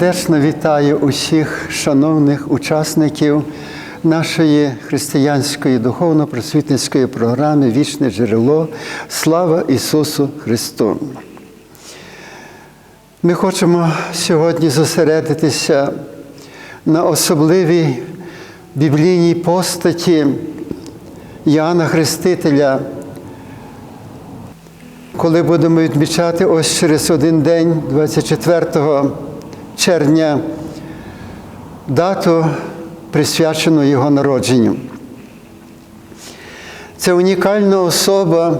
Сердечно вітаю усіх шановних учасників нашої християнської духовно-просвітницької програми Вічне джерело. Слава Ісусу Христу! Ми хочемо сьогодні зосередитися на особливій біблійній постаті Іоанна Хрестителя. Коли будемо відмічати ось через один день, 24 червня, дату, присвячену його народженню. Це унікальна особа,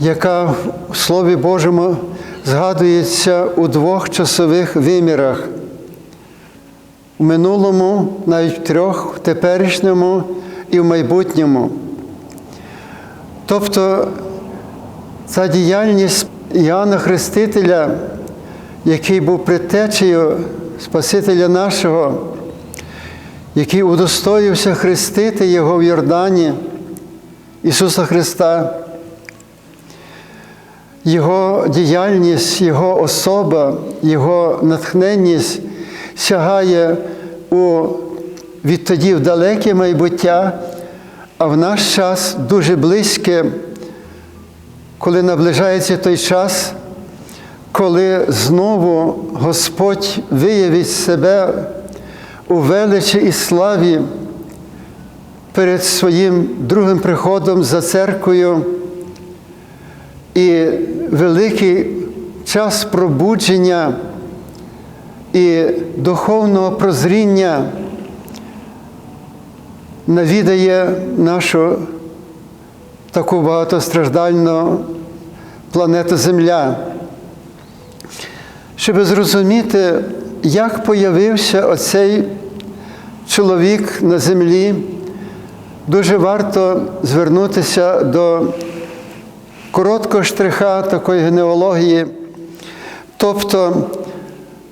яка в Слові Божому згадується у двох часових вимірах. У минулому, навіть в трьох, в теперішньому і в майбутньому. Тобто ця діяльність Іоанна Хрестителя, який був предтечею Спасителя нашого, який удостоївся хрестити Його в Йордані, Ісуса Христа, Його діяльність, Його особа, Його натхненність сягає у відтоді в далеке майбуття, а в наш час дуже близьке коли наближається той час, коли знову Господь виявить себе у величі і славі перед своїм другим приходом за церквою, і великий час пробудження і духовного прозріння навідає нашу таку багатостраждальну планету Земля. Щоб зрозуміти, як появився оцей чоловік на землі, дуже варто звернутися до короткого штриха такої генеалогії, тобто,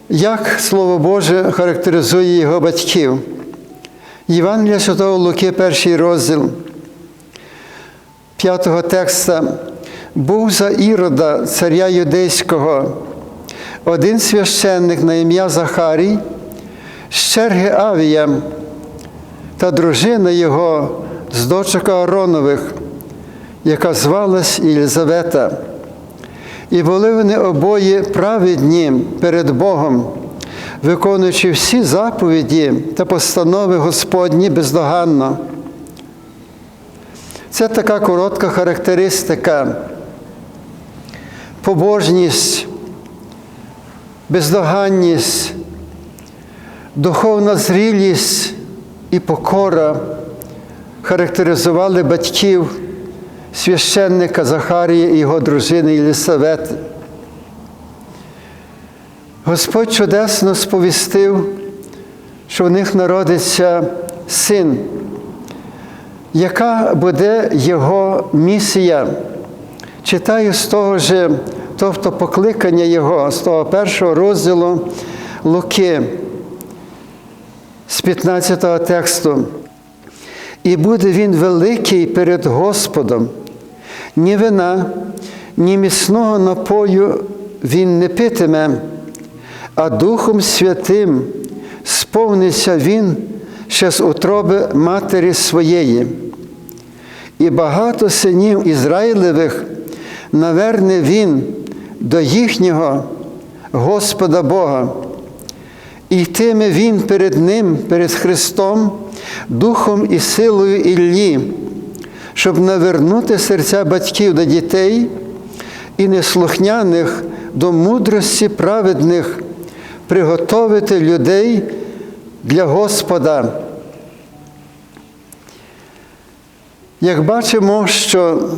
як Слово Боже характеризує його батьків. Євангелія Святого Луки, перший розділ п'ятого текста був за Ірода, царя юдейського, один священник на ім'я Захарій, з черги Авія та дружина його з дочок Ааронових, яка звалась Єлизавета. І були вони обоє праведні перед Богом, виконуючи всі заповіді та постанови Господні бездоганно. Це така коротка характеристика, побожність, бездоганність, духовна зрілість і покора характеризували батьків священника Захарія і його дружини Єлисавети. Господь чудесно сповістив, що в них народиться син яка буде його місія. Читаю з того ж, тобто покликання Його, з того першого розділу Луки, з 15 тексту. І буде він великий перед Господом, ні вина, ні міцного напою він не питиме, а Духом Святим сповниться він ще з утроби матері своєї. І багато синів Ізраїлевих наверне він до їхнього Господа Бога. І йтиме він перед Ним, перед Христом, Духом і силою Іллі, щоб навернути серця батьків до дітей і неслухняних до мудрості праведних, приготовити людей для Господа. Як бачимо, що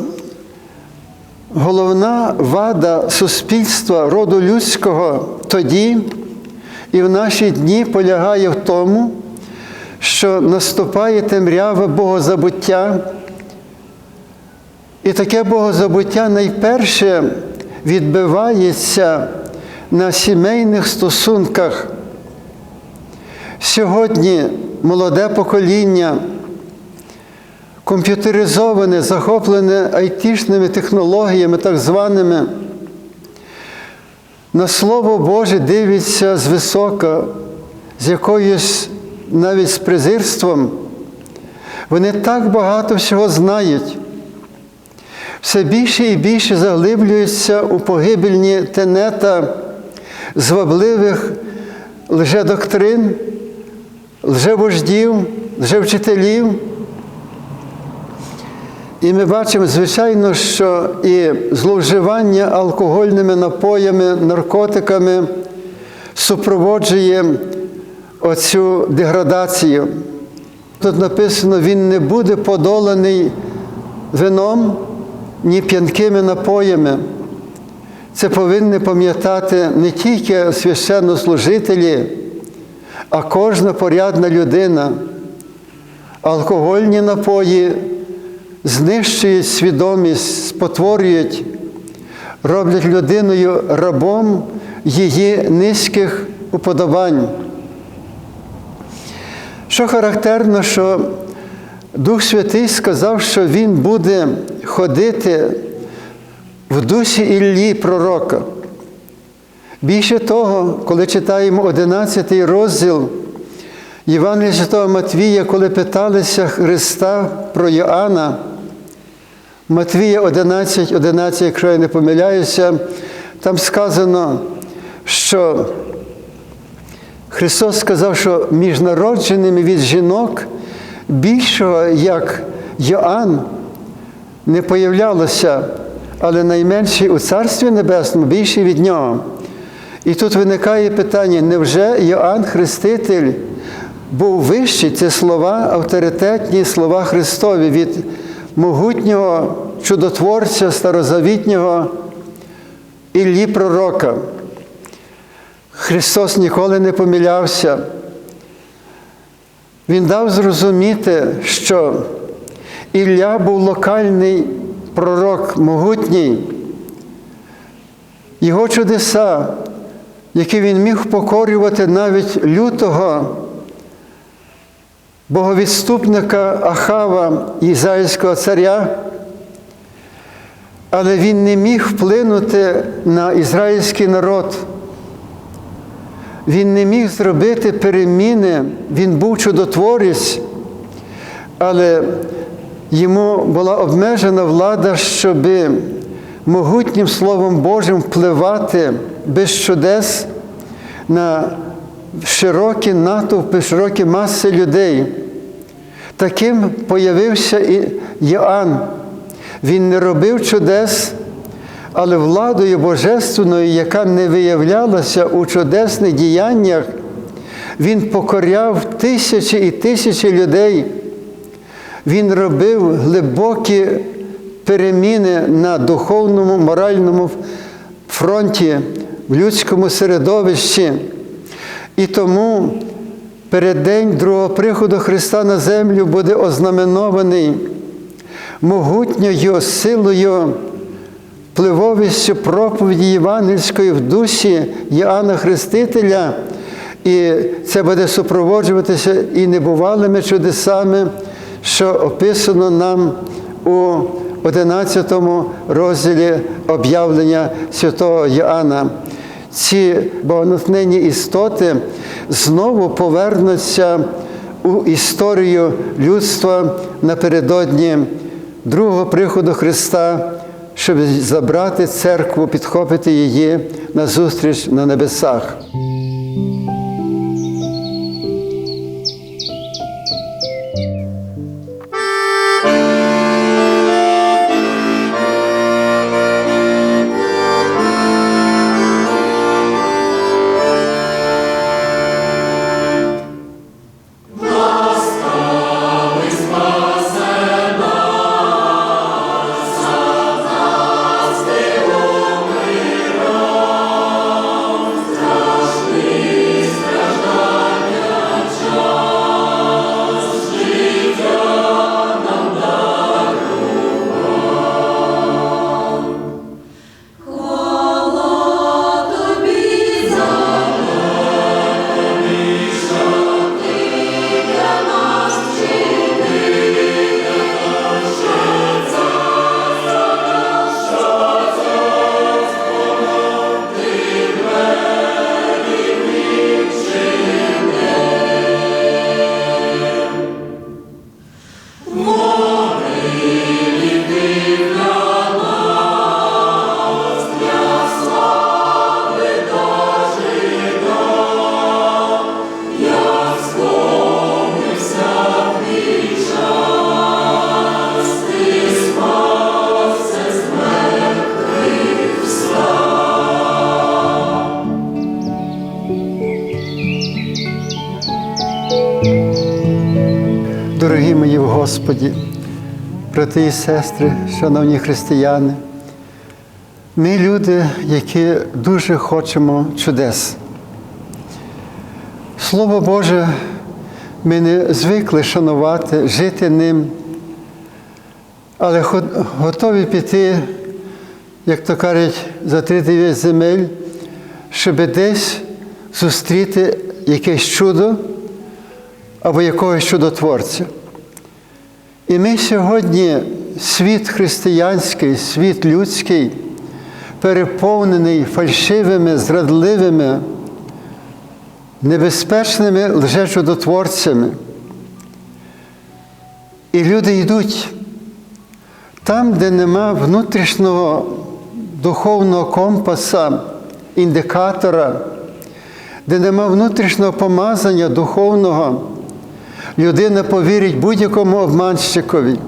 головна вада суспільства роду людського тоді і в наші дні полягає в тому, що наступає темрява Богозабуття, і таке Богозабуття найперше відбивається на сімейних стосунках. Сьогодні молоде покоління комп'ютеризоване, захоплене айтішними технологіями, так званими, на Слово Боже дивиться звисока, з якоюсь навіть з презирством. Вони так багато всього знають, все більше і більше заглиблюються у погибельні тенета звабливих лжедоктрин, лжевождів, лжевчителів. І ми бачимо, звичайно, що і зловживання алкогольними напоями, наркотиками супроводжує оцю деградацію. Тут написано, він не буде подоланий вином, ні п'янкими напоями. Це повинні пам'ятати не тільки священнослужителі, а кожна порядна людина. Алкогольні напої знищують свідомість, спотворюють, роблять людиною рабом її низьких уподобань. Що характерно, що Дух Святий сказав, що Він буде ходити в дусі Іллі пророка. Більше того, коли читаємо 11 розділ Євангелія Святого Матвія, коли питалися Христа про Йоанна, Матвія 11, 11, якщо я не помиляюся, там сказано, що Христос сказав, що між народженими від жінок більшого, як Йоанн, не появлялося, але найменший у Царстві Небесному більший від нього. І тут виникає питання: невже Йоанн Хреститель був вищий? Це слова, авторитетні слова Христові від могутнього чудотворця старозавітнього Іллі Пророка. Христос ніколи не помилявся. Він дав зрозуміти, що Ілля був локальний пророк, могутній. Його чудеса, які він міг покорювати навіть лютого боговідступника Ахава Ізраїльського царя, але він не міг вплинути на ізраїльський народ. Він не міг зробити переміни, він був чудотворець, але йому була обмежена влада, щоб могутнім Словом Божим впливати без чудес на широкі натовпи, широкі маси людей. Таким появився і Йоанн. Він не робив чудес, але владою Божественною, яка не виявлялася у чудесних діяннях, він покоряв тисячі і тисячі людей. Він робив глибокі переміни на духовному, моральному фронті, в людському середовищі. І тому переддень другого приходу Христа на землю буде ознаменований могутньою силою, впливовістю проповіді Євангельської в дусі Іоанна Хрестителя. І це буде супроводжуватися і небувалими чудесами, що описано нам у 11 розділі об'явлення святого Йоанна. Ці богонатхненні істоти знову повернуться у історію людства напередодні другого приходу Христа, щоб забрати церкву, підхопити її на зустріч на небесах. Господі, брати і сестри, шановні християни, ми люди, які дуже хочемо чудес. Слово Боже, ми не звикли шанувати, жити ним, але готові піти, як то кажуть, за три дев'ять земель, щоб десь зустріти якесь чудо або якогось чудотворця. І ми сьогодні, світ християнський, світ людський, переповнений фальшивими, зрадливими, небезпечними лжечудотворцями. І люди йдуть там, де нема внутрішнього духовного компаса, індикатора, де нема внутрішнього помазання духовного, людина повірить будь-якому обманщикові.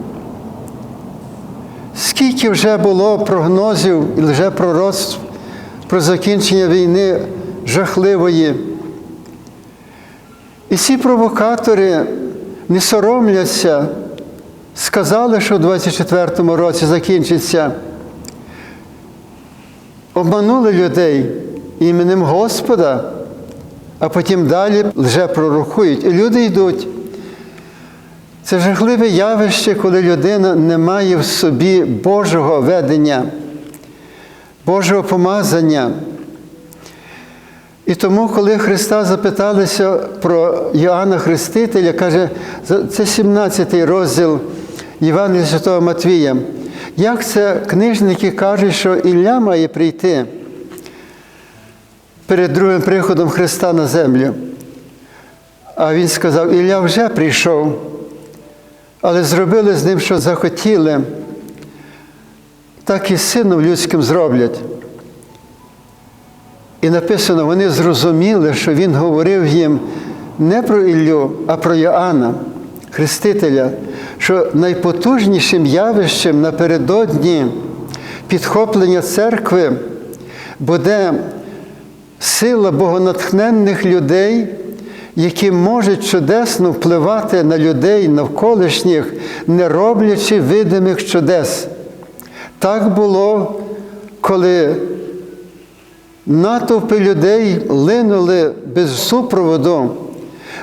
Скільки вже було прогнозів і лжепророцтв про закінчення війни жахливої. І ці провокатори не соромляться, сказали, що в 24-му році закінчиться. Обманули людей іменем Господа, а потім далі лже пророкують. І люди йдуть. Це жахливе явище, коли людина не має в собі Божого ведення, Божого помазання. І тому, коли Христа запиталися про Йоанна Хрестителя, каже, це 17-й розділ Євангелія Святого Матвія. Як це книжники кажуть, що Ілля має прийти перед другим приходом Христа на землю? А він сказав, Ілля вже прийшов, але зробили з ним, що захотіли, так і сином людським зроблять. І написано, вони зрозуміли, що він говорив їм не про Іллю, а про Йоанна, Хрестителя, що найпотужнішим явищем напередодні підхоплення церкви буде сила богонатхненних людей, які можуть чудесно впливати на людей навколишніх, не роблячи видимих чудес. Так було, коли натовпи людей линули без супроводу,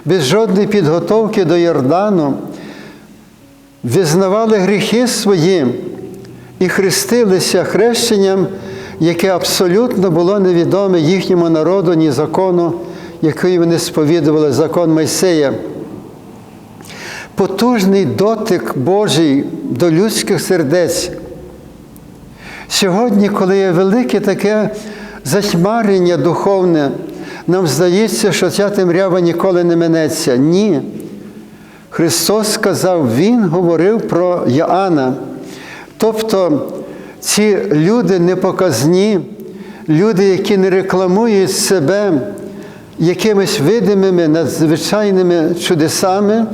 без жодної підготовки до Йордану, визнавали гріхи свої і хрестилися хрещенням, яке абсолютно було невідоме їхньому народу, ні закону, який вони сповідували, закон Мойсея. Потужний дотик Божий до людських сердець. Сьогодні, коли є велике таке затьмарення духовне, нам здається, що ця темрява ніколи не минеться. Ні. Христос сказав, Він говорив про Йоанна. Тобто ці люди непоказні, люди, які не рекламують себе якимись видимими надзвичайними чудесами,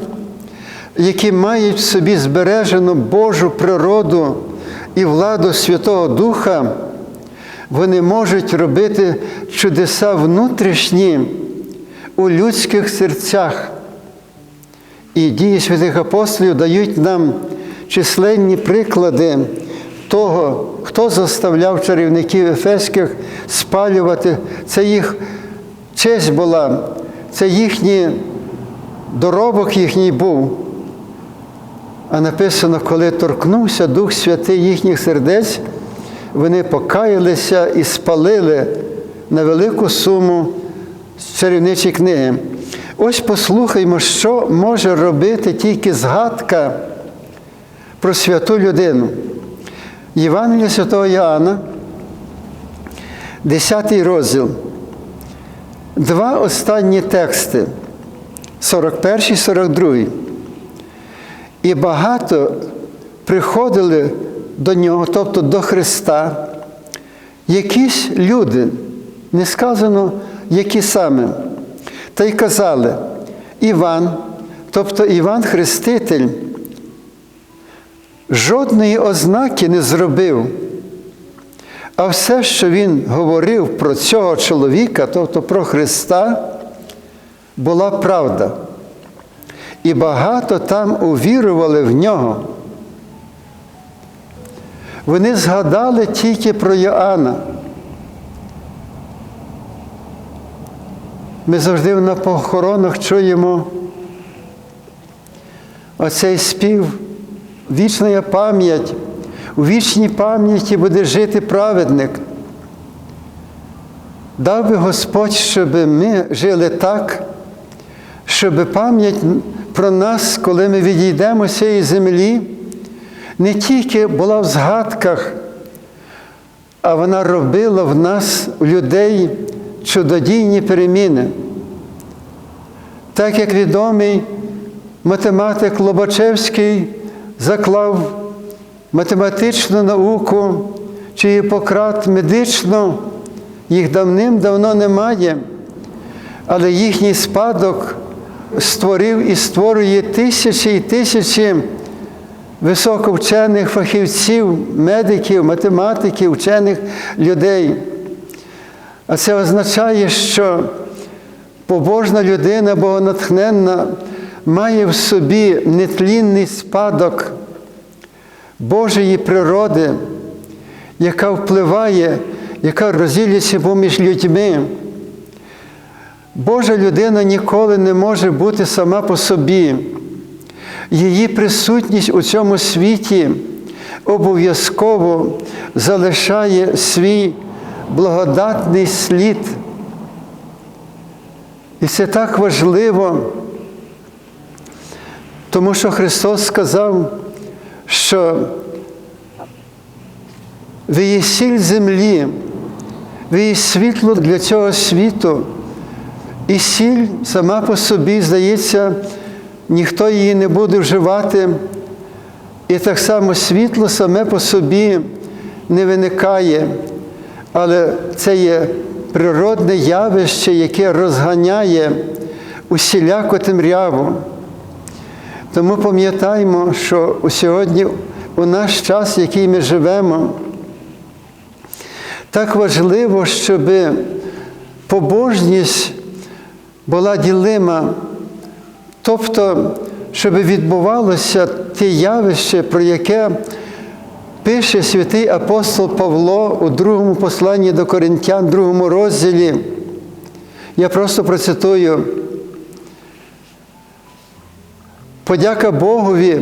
які мають в собі збережену Божу природу і владу Святого Духа, вони можуть робити чудеса внутрішні у людських серцях. І дії святих апостолів дають нам численні приклади того, хто заставляв чарівників ефеських спалювати. Це їх честь була, це їхній доробок їхній був. А написано, коли торкнувся Дух Святий їхніх сердець, вони покаялися і спалили на велику суму чарівничі книги. Ось послухаймо, що може робити тільки згадка про святу людину. Євангелія Святого Іоанна, 10 розділ. Два останні тексти. 41 і 42. І багато приходили до нього, тобто до Христа, якісь люди, не сказано, які саме, та й казали, Іван, тобто Іван Хреститель, жодної ознаки не зробив, а все, що він говорив про цього чоловіка, тобто про Христа, була правда. і багато там увірували в нього. Вони згадали тільки про Йоанна. Ми завжди на похоронах чуємо оцей спів, вічна пам'ять. У вічній пам'яті буде жити праведник. Дав би Господь, щоб ми жили так, щоб пам'ять про нас, коли ми відійдемо з цієї землі, не тільки була в згадках, а вона робила в нас, у людей, чудодійні переміни. Так як відомий математик Лобачевський заклав математичну науку чи Гіппократ медичну, їх давним-давно немає, але їхній спадок створив і створює тисячі і тисячі високовчених фахівців, медиків, математиків, вчених людей. А це означає, що побожна людина, богонатхненна, має в собі нетлінний спадок Божої природи, яка впливає, яка розділяється поміж людьми. Божа людина ніколи не може бути сама по собі. Її присутність у цьому світі обов'язково залишає свій благодатний слід. І це так важливо, тому що Христос сказав, що ви є сіль землі, ви є світло для цього світу, і сіль сама по собі, здається, ніхто її не буде вживати. І так само світло саме по собі не виникає, але це є природне явище, яке розганяє усіляку темряву. Тому пам'ятаємо, що сьогодні у наш час, в який ми живемо, так важливо, щоб побожність була ділима, тобто, щоб відбувалося те явище, про яке пише святий апостол Павло у другому посланні до Коринтян, другому розділі. Я просто процитую. Подяка Богові,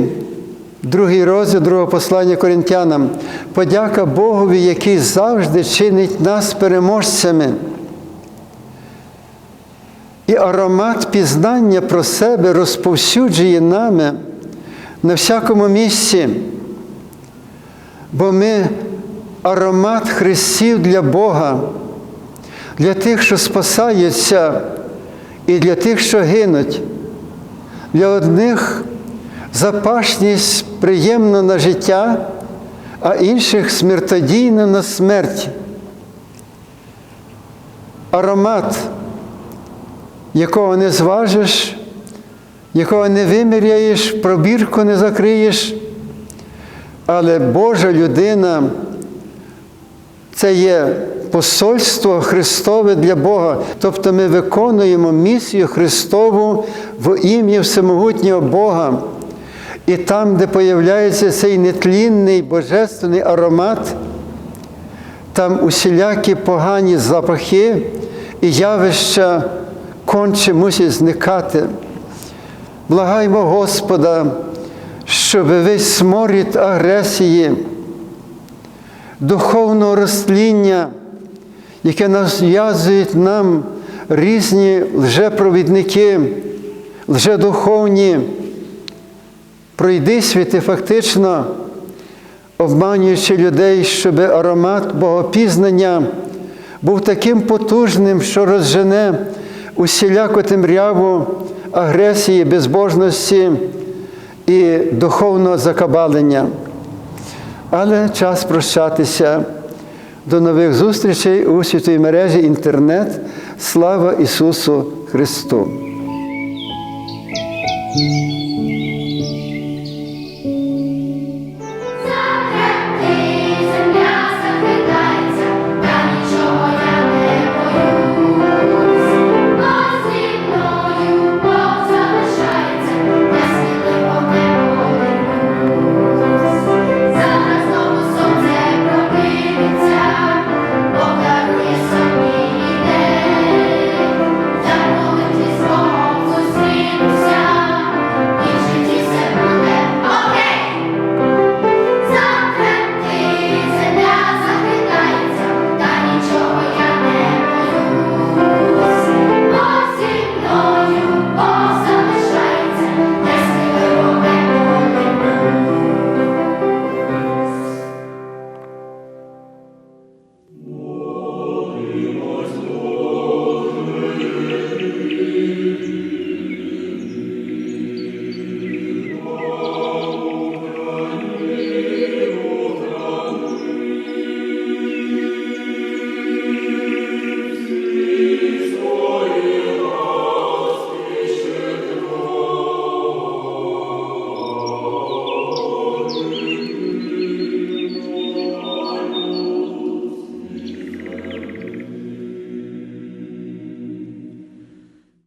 другий розділ другого послання Коринтянам. Подяка Богові, який завжди чинить нас переможцями. І аромат пізнання про себе розповсюджує нами на всякому місці, бо ми аромат Христів для Бога, для тих, що спасаються, і для тих, що гинуть. Для одних запашність приємна на життя, а інших смертодійна на смерть. Аромат, якого не зважиш, якого не виміряєш, пробірку не закриєш, але Божа людина це є посольство Христове для Бога. Тобто ми виконуємо місію Христову в ім'я всемогутнього Бога. І там, де появляється цей нетлінний божественний аромат, там усілякі погані запахи і явища конче мусять зникати. Благаймо Господа, щоб весь сморід агресії, духовного розтління, яке нав'язують нам різні лжепровідники, лжедуховні, пройди світи фактично, обманюючи людей, щоб аромат богопізнання був таким потужним, що розжене усіляку темряву агресії, безбожності і духовного закабалення. Але час прощатися. До нових зустрічей у світовій мережі інтернет. Слава Ісусу Христу!